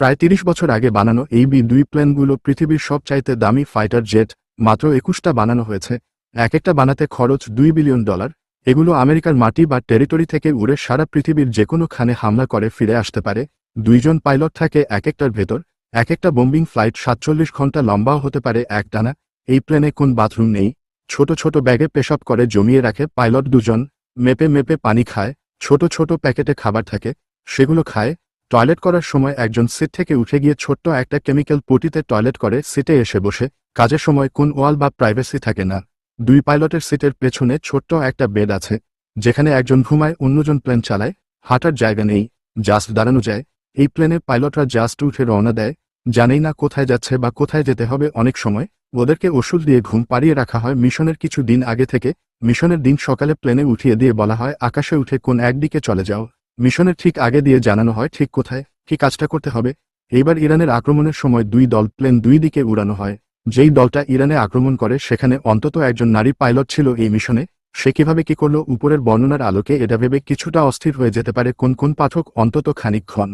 প্রায় তিরিশ বছর আগে বানানো এই বি দুই প্লেনগুলো পৃথিবীর সবচাইতে দামি ফাইটার জেট, মাত্র একুশটা বানানো হয়েছে। এক একটা বানাতে খরচ দুই বিলিয়ন ডলার। এগুলো আমেরিকার মাটি বা টেরিটরি থেকে উড়ে সারা পৃথিবীর যে কোনো খানে হামলা করে ফিরে আসতে পারে। দুইজন পাইলট থাকে এক একটার ভেতর। এক একটা বোম্বিং ফ্লাইট সাতচল্লিশ ঘণ্টা লম্বাও হতে পারে এক টানা। এই প্লেনে কোন বাথরুম নেই? ছোট ছোট ব্যাগে পেশাব করে জমিয়ে রাখে পাইলট দুজন। মেপে মেপে পানি খায়। ছোট ছোট প্যাকেটে খাবার থাকে। সেগুলো খায়। টয়লেট করার সময় একজন সিট থেকে উঠে গিয়ে ছোট্ট একটা কেমিক্যাল পটিতে টয়লেট করে, সিটে এসে বসে। কাজের সময় কোন ওয়াল বা প্রাইভেসি থাকে না। দুই পাইলটের সিটের পেছনে ছোট্ট একটা বেড আছে, যেখানে একজন ঘুমায়, অন্যজন প্লেন চালায়। হাঁটার জায়গা নেই, জাস্ট দাঁড়ানো যায়। এই প্লেনে পাইলটরা জাস্ট উঠে রওনা দেয়। জানেই না কোথায় যাচ্ছে বা কোথায় যেতে হবে অনেক সময়। ওদেরকে ওষুধ দিয়ে ঘুম পাড়িয়ে রাখা হয় মিশনের কিছু দিন আগে থেকে। মিশনের দিন সকালে প্লেনে উঠিয়ে দিয়ে বলা হয়, আকাশে উঠে কোন একদিকে চলে যাও। মিশনের ঠিক আগে দিয়ে জানানো হয়, ঠিক কোথায়, কি কাজটা করতে হবে। এইবার ইরানের আক্রমণের সময় দুই দল প্লেন দুই দিকে উড়ানো হয়। যেই দলটা ইরানে আক্রমণ করে, সেখানে অন্তত একজন নারী পাইলট ছিল এই মিশনে। সে কীভাবে কি করল, উপরের বর্ণনার আলোকে এটা ভেবে কিছুটা অস্থির হয়ে যেতে পারে কোন কোন পাঠক অন্তত খানিকক্ষণ।